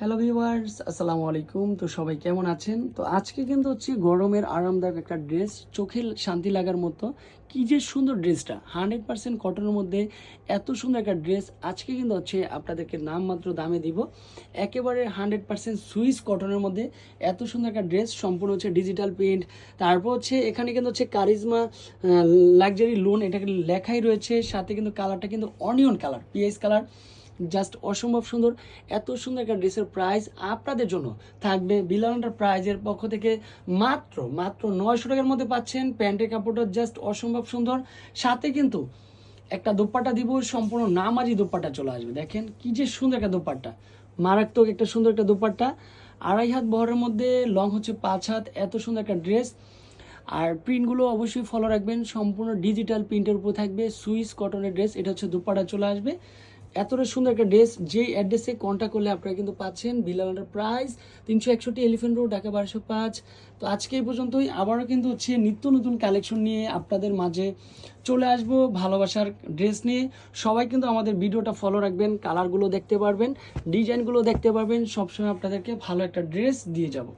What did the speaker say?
Hello viewers আসসালামু আলাইকুম তো সবাই কেমন আছেন? তো আজকে কিন্তু হচ্ছে গরমের আরামদায়ক একটা ড্রেস চোখে শান্তি লাগার মতো। কি যে সুন্দর ড্রেসটা হান্ড্রেড পার্সেন্ট কটনের মধ্যে এত সুন্দর একটা ড্রেস আজকে কিন্তু হচ্ছে আপনাদেরকে নামমাত্র দামে দিব। একেবারে হান্ড্রেড পার্সেন্ট সুইস কটনের মধ্যে এত সুন্দর একটা ড্রেস সম্পূর্ণ হচ্ছে ডিজিটাল প্রিন্ট তারপর হচ্ছে এখানে কিন্তু হচ্ছে কারিজমা লাক্সারি লোন এটাকে লেখাই রয়েছে। সাথে কিন্তু কালারটা কিন্তু onion colour PS colour just অসম্ভব সুন্দর, এত সুন্দর একটা ড্রেসের প্রাইস আপনাদের জন্য থাকবে বিলান্ডার প্রাইজের পক্ষ থেকে মাত্র মাত্র নয়শো টাকার মধ্যে পাচ্ছেন প্যান্টের কাপড়টা জাস্ট অসম্ভব সুন্দর। সাথে কিন্তু একটা দোপাট্টা দিব, সম্পূর্ণ নামাজি দোপাট্টা চলে আসবে। দেখেন কি যে সুন্দর একটা দোপাট্টা। মারাত্মক একটা সুন্দর একটা দোপাট্টা। আড়াই হাত বহরের মধ্যে লং হচ্ছে পাঁচ হাত, এত সুন্দর একটা ড্রেস আর প্রিন্টগুলো অবশ্যই ফলো রাখবেন, সম্পূর্ণ ডিজিটাল প্রিন্টের উপর থাকবে সুইস কটনের ড্রেস এটা হচ্ছে দুপাটা চলে আসবে। এতটা সুন্দর একটা ড্রেস যে অ্যাড্রেসে কন্ট্যাক্ট করলে আপনারা কিন্তু পাচ্ছেন বিলালের প্রাইস তিনশো একষট্টি এলিফেন্ট রোড ঢাকা বারোশো পাঁচ। তো আজকে এই পর্যন্তই। আবারও কিন্তু হচ্ছে নিত্য নতুন কালেকশন নিয়ে আপনাদের মাঝে চলে আসব ভালোবাসার ড্রেস নিয়ে। সবাই কিন্তু আমাদের ভিডিওটা ফলো রাখবেন কালারগুলো দেখতে পারবেন ডিজাইনগুলো দেখতে পারবেন, সবসময় আপনাদেরকে ভালো একটা ড্রেস দিয়ে যাব।